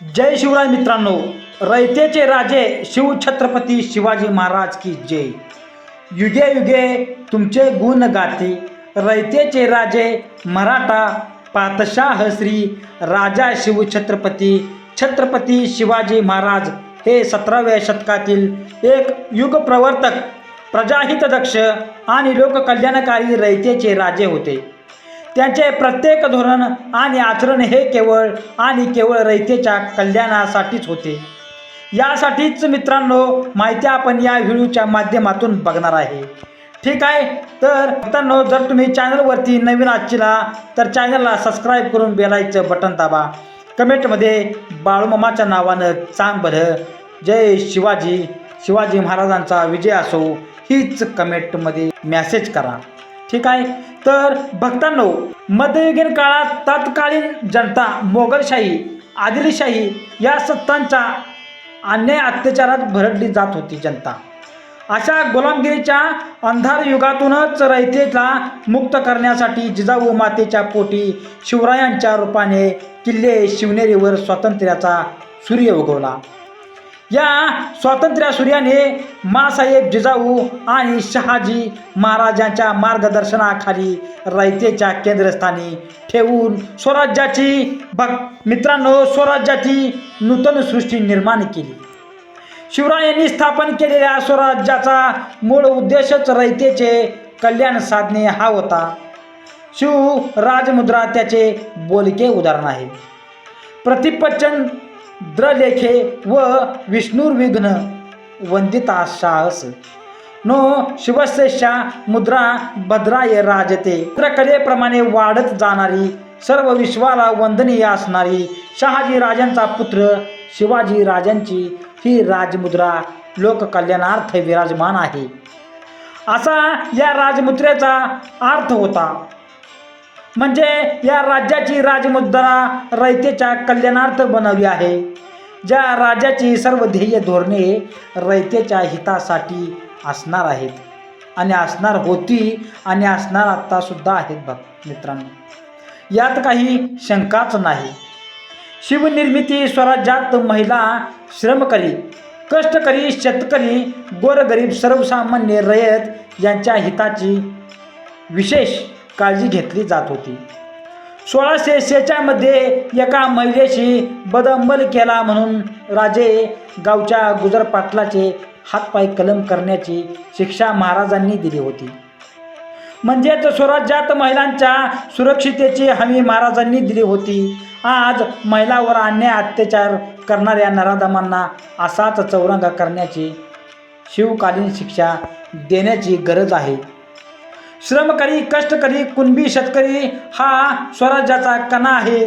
जय शिवराय मित्रांनो रयतेचे राजे शिवछत्रपती शिवाजी महाराज की जय. युगे युगे तुमचे गुण गाते रयतेचे राजे मराठा पातशाह श्री राजा शिवछत्रपती छत्रपती शिवाजी महाराज हे सतराव्या शतकातील एक युगप्रवर्तक प्रजाहितदक्ष आणि लोककल्याणकारी रयतेचे राजे होते. त्यांचे प्रत्येक धोरण आणि आचरण हे केवळ आणि केवळ रयतेच्या कल्याणासाठीच होते. यासाठीच मित्रांनो माहिती आपण या व्हिडिओच्या माध्यमातून बघणार आहे. ठीक आहे? तर मित्रांनो जर तुम्ही चॅनलवरती नवीन आजचीला तर चॅनलला सबस्क्राईब करून बेलायचं बटन दाबा. कमेंटमध्ये बाळूमामाच्या नावानं चांग बरं. जय शिवाजी. शिवाजी महाराजांचा विजय असो हीच कमेंटमध्ये मॅसेज करा. ठीक आहे? तर भक्तांनो मध्ययुगीन काळात तत्कालीन जनता मोगलशाही आदिलशाही या सत्तांच्या अन्याय अत्याचारात भरडली जात होती जनता. अशा गुलामगिरीच्या अंधार युगातूनच रयतेला मुक्त करण्यासाठी जिजाऊ मातेच्या पोटी शिवरायांच्या रूपाने किल्ले शिवनेरीवर स्वातंत्र्याचा सूर्य उगवला. या स्वातंत्र्य सूर्याने मासाहेब जिजाऊ आणि शहाजी महाराजांच्या मार्गदर्शनाखाली रयतेच्या केंद्रस्थानी ठेवून स्वराज्याची भक् मित्रांनो स्वराज्याची नूतन सृष्टी निर्माण केली. शिवरायांनी स्थापन केलेल्या स्वराज्याचा मूळ उद्देशच रयतेचे कल्याण साधणे हा होता. शिव राजमुद्रा त्याचे बोलके उदाहरण आहे. प्रतिपचन द्रलेखे व विष्णुर्विघ्न वंदिता साहस. नो शिवस्यशा मुद्रा भद्राय राजते. चित्रकलेप्रमाणे वाढत जाणारी सर्व विश्वाला वंदनीय असणारी शहाजी राजांचा पुत्र शिवाजी राजांची ही राजमुद्रा लोककल्याणार्थ विराजमान आहे. असा या राजमुद्रेचा अर्थ होता. म्हणजे या राज्याची राजमुद्रा रयतेच्या कल्याणार्थ बनवली आहे. ज्या राज्याची सर्व ध्येय धोरणे रयतेच्या हितासाठी असणार आहेत. आणि असणार होती आणि असणार आत्तासुद्धा आहेत बघ मित्रांनो. यात काही शंकाच नाही. शिवनिर्मिती स्वराज्यात महिला श्रमकरी कष्टकरी शेतकरी गोरगरीब सर्वसामान्य रयत यांच्या हिताची विशेष काळजी घेतली जात होती. सोळाशे शेच्यामध्ये एका महिलेशी बदंबल केला म्हणून राजे गावच्या गुजर पाटलाचे हातपाय कलम करण्याची शिक्षा महाराजांनी दिली होती. म्हणजेच स्वराज्यात महिलांच्या सुरक्षितेची हमी महाराजांनी दिली होती. आज महिलावर अन्याय अत्याचार करणाऱ्या नराधमांना असाच चौरंग करण्याची शिवकालीन शिक्षा देण्याची गरज आहे. श्रमकरी कष्टकरी कुणबी शेतकरी हा स्वराज्याचा कणा आहे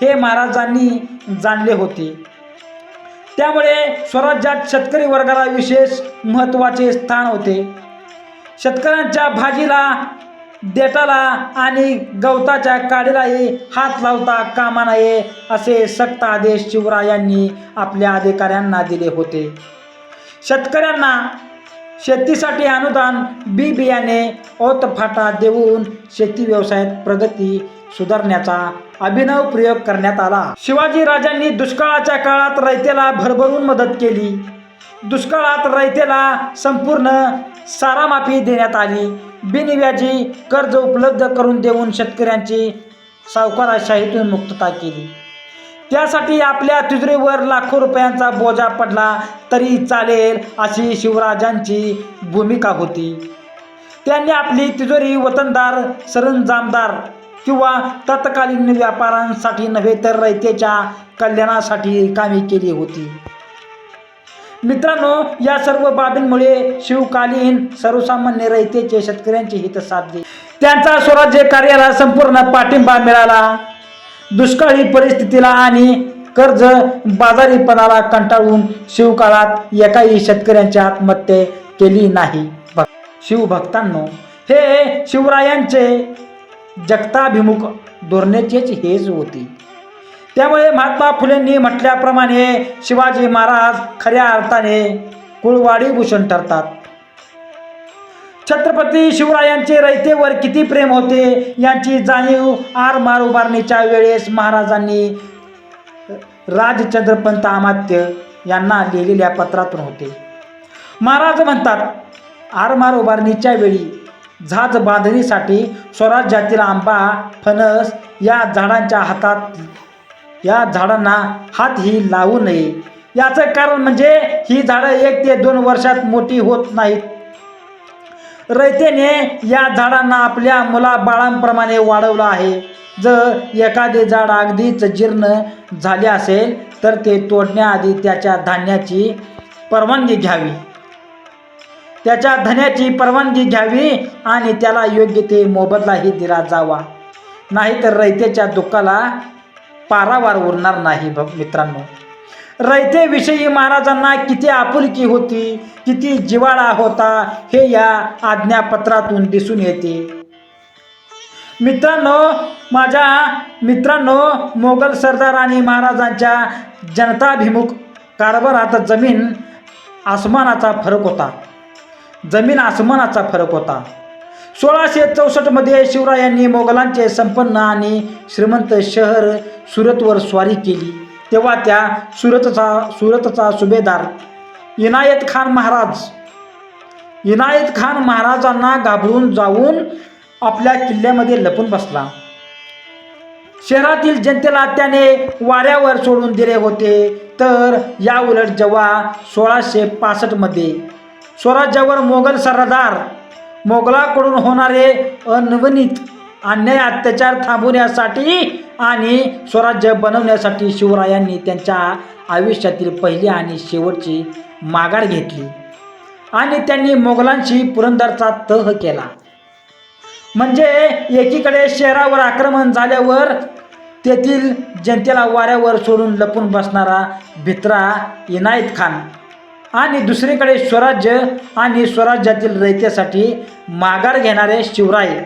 हे महाराजांनी जाणले होते. त्यामुळे स्वराज्यात शेतकरी वर्गाला विशेष महत्त्वाचे स्थान होते. शेतकऱ्यांच्या भाजीला देटाला आणि गवताच्या काडीलाही हात लावता कामा नये असे सक्त आदेश शिवरायांनी आपल्या अधिकाऱ्यांना दिले होते. शेतकऱ्यांना शेतीसाठी अनुदान बी बियाणे ओतफाटा देऊन शेती व्यवसायात प्रगती सुधारण्याचा अभिनव प्रयोग करण्यात आला. शिवाजी राजांनी दुष्काळाच्या काळात रयतेला भरभरून मदत केली. दुष्काळात रयतेला संपूर्ण सारामाफी देण्यात आली. बिनव्याजी कर्ज उपलब्ध करून देऊन शेतकऱ्यांची सावकाराशाहीतून मुक्तता केली. त्यासाठी आपल्या तिजोरीवर लाखो रुपयांचा बोजा पडला तरी चालेल अशी शिवराजांची भूमिका होती. त्यांनी आपली तिजोरी वतनदार सरंजामदार किंवा तत्कालीन व्यापाऱ्यांसाठी नव्हे तर रयतेच्या कल्याणासाठी कामी केली होती. मित्रांनो या सर्व बाबींमुळे शिवकालीन सर्वसामान्य रयतेचे शेतकऱ्यांचे हित साधले. त्यांचा स्वराज्य कार्याला संपूर्ण पाठिंबा मिळाला. दुष्काळी परिस्थितीला आणि कर्ज बाजारीपणाला कंटाळून शिवकाळात एकाही शेतकऱ्यांची आत्महत्या केली नाही. शिवभक्तांनो हे शिवरायांचे जगताभिमुख धोरणेचेच हेच होती. त्यामुळे महात्मा फुलेंनी म्हटल्याप्रमाणे शिवाजी महाराज खऱ्या अर्थाने कुळवाडी भूषण ठरतात. छत्रपती शिवरायांचे रयतेवर किती प्रेम होते यांची जाणीव आरमार उभारणीच्या वेळेस महाराजांनी राजचंद्रपंत अमात्य यांना लिहिलेल्या पत्रातून होते. महाराज म्हणतात आरमार उभारणीच्या वेळी झाज बांधणीसाठी स्वराज्यातील आंबा फणस या झाडांच्या हातात या झाडांना हात ही लावू नये. याचं कारण म्हणजे ही झाडं एक ते दोन वर्षात मोठी होत नाहीत. रयतेने या झाडांना आपल्या मुलाबाळांप्रमाणे वाढवलं आहे. जर एखादे झाड अगदीच जीर्ण झाले असेल तर ते तोडण्याआधी त्याच्या धान्याची परवानगी घ्यावी. त्याच्या धन्याची परवानगी घ्यावी आणि त्याला योग्य ते मोबदलाही दिला जावा. नाहीतर रयतेच्या दुःखाला पारावार उरणार नाही मित्रांनो. रयतेविषयी महाराजांना किती आपुलकी होती किती जिवाळा होता हे या आज्ञापत्रातून दिसून येते. मित्रांनो माझ्या मित्रांनो मोगल सरदार आणि महाराजांच्या जनताभिमुख कारभारात जमीन आसमानाचा फरक होता. जमीन आसमानाचा फरक होता. सोळाशे चौसष्टमध्ये शिवरायांनी मोगलांचे संपन्न आणि श्रीमंत शहर सुरतवर स्वारी केली. तेव्हा त्या सुरतचा सुरतचा सुभेदार इनायत खान महाराज इनायत खान महाराजांना घाबरून जाऊन आपल्या किल्ल्यामध्ये लपून बसला. शहरातील जनतेला त्याने वाऱ्यावर सोडून दिले होते. तर या उलट जेव्हा सोळाशे पासष्टमध्ये स्वराज्यावर मोगल सरदार मोगलाकडून होणारे अनवनीत अन्याय अत्याचार थांबवण्यासाठी आणि स्वराज्य बनवण्यासाठी शिवरायांनी त्यांच्या आयुष्यातील पहिली आणि शेवटची माघार घेतली. आणि त्यांनी मोगलांशी पुरंदरचा तह केला. म्हणजे एकीकडे शहरावर आक्रमण झाल्यावर तेथील जनतेला वाऱ्यावर सोडून लपून बसणारा भित्रा इनायत खान आणि दुसरीकडे स्वराज्य आणि स्वराज्यातील रयतेसाठी माघार घेणारे शिवराय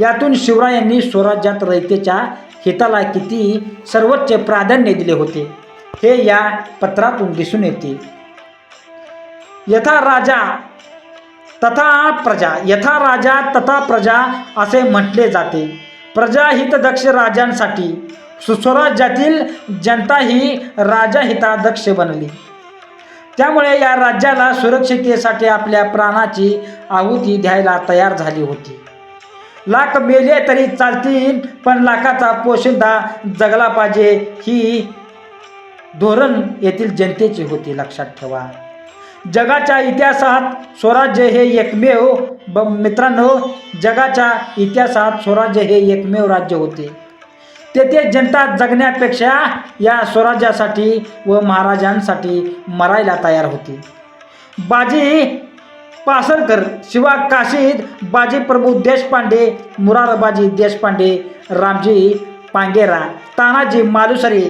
यातून शिवरायांनी स्वराज्यात रयतेच्या हिताला किती सर्वोच्च प्राधान्य दिले होते हे या पत्रातून दिसून येते. यथा राजा तथा प्रजा यथा राजा तथा प्रजा असे म्हटले जाते. प्रजाहितदक्ष राजांसाठी स्वराज्यातील जनता ही राजा बनली. त्यामुळे या राज्याला सुरक्षितेसाठी आपल्या प्राणाची आहुती द्यायला तयार झाली होती. लाख मेले तरी चालतील पण लाखाचा पोशिंदा जगला पाहिजे ही धोरण येथील जनतेची होती लक्षात ठेवा. जगाच्या इतिहासात स्वराज्य हे एकमेव ब मित्रांनो जगाच्या इतिहासात स्वराज्य हे एकमेव राज्य होते. तेथे जनता जगण्यापेक्षा या स्वराज्यासाठी व महाराजांसाठी मरायला तयार होती. बाजी पासरकर शिवा काशीद बाजी प्रभू देशपांडे मुरारबाजी देशपांडे रामजी पांगेरा तानाजी मालुसरे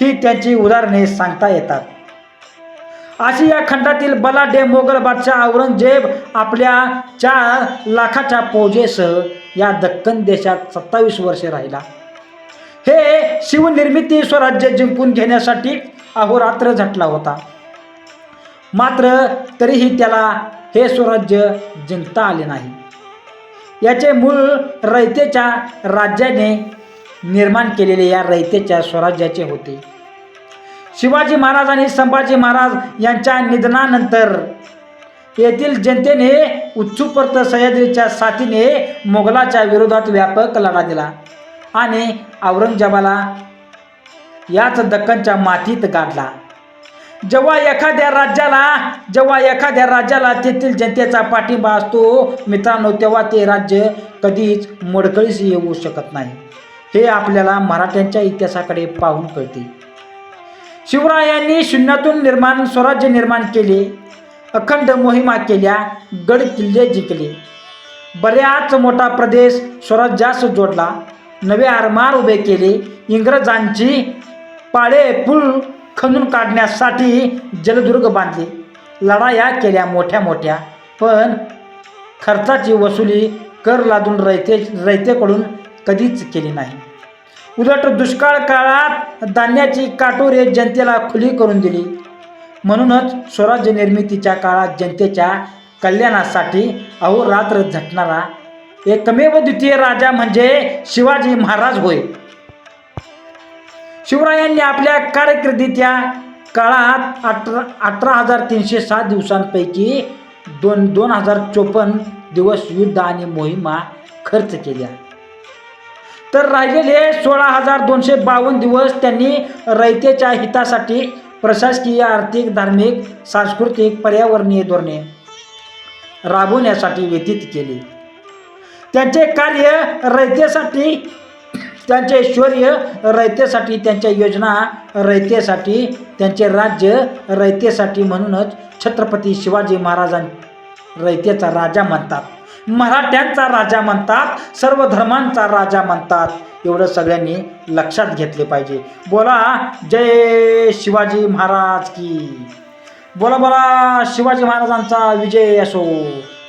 ही त्यांची उदाहरणे सांगता येतात. आशिया खंडातील बलाढ्य मोगल बादशाह औरंगजेब आपल्या चार लाखाच्या फौजेसह या दक्कन देशात सत्तावीस वर्षे राहिला. हे शिवनिर्मिती स्वराज्य जिंकून घेण्यासाठी अहोरात्र झटला होता. मात्र तरीही त्याला हे स्वराज्य जिंकता आले नाही. याचे मूळ रयतेच्या राज्याने निर्माण केलेले या रयतेच्या स्वराज्याचे होते. शिवाजी महाराज आणि संभाजी महाराज यांच्या निधनानंतर येथील जनतेने उत्सुपर्त सह्याद्रीच्या साथीने मोगलाच्या विरोधात व्यापक लढा दिला आणि औरंगजेबाला याच दक्कनच्या मातीत गाडला जेव्हा एखाद्या राज्याला जेव्हा एखाद्या राज्याला तेथील जनतेचा पाठिंबा असतो मित्रांनो तेव्हा ते राज्य कधीच मोडकळीस येऊ शकत नाही. हे आपल्याला मराठ्यांच्या इतिहासाकडे पाहून कळते. शिवरायांनी शून्यातून निर्माण स्वराज्य निर्माण केले अखंड मोहिमा केल्या गड किल्ले जिंकले. बऱ्याच मोठा प्रदेश स्वराज्यास जोडला. नवे आरमार उभे केले. इंग्रजांची पाळे पुल खणून काढण्यासाठी जलदुर्ग बांधले. लढाया केल्या मोठ्या मोठ्या पण खर्चाची वसुली कर लादून रयते रयतेकडून कधीच केली नाही. उलट दुष्काळ काळात धान्याची काटोरे जनतेला खुली करून दिली. म्हणूनच स्वराज्य निर्मितीच्या काळात जनतेच्या कल्याणासाठी अहोरात्र झटणारा एकमेव द्वितीय राजा म्हणजे शिवाजी महाराज होय. शिवरायांनी आपल्या कारकिर्दीच्या काळात अठरा अठरा हजार तीनशे सात दिवसांपैकी दोन दोन हजार चोपन्न दिवस युद्ध आणि मोहिमा खर्च केल्या. तर राहिलेले सोळा हजार दोनशे बावन्न दिवस त्यांनी रयतेच्या हितासाठी प्रशासकीय आर्थिक धार्मिक सांस्कृतिक पर्यावरणीय धोरणे राबवण्यासाठी व्यतीत केले. त्यांचे कार्य रयतेसाठी त्यांचे ऐश्वर्य रयतेसाठी त्यांच्या योजना रयतेसाठी त्यांचे राज्य रयतेसाठी म्हणूनच छत्रपती शिवाजी महाराजां रयतेचा राजा म्हणतात. मराठ्यांचा राजा म्हणतात सर्व धर्मांचा राजा म्हणतात. एवढं सगळ्यांनी लक्षात घेतले पाहिजे. बोला जय शिवाजी महाराज की. बोला बोला शिवाजी महाराजांचा विजय असो.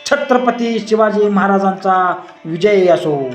छत्रपती शिवाजी महाराजांचा विजय असो.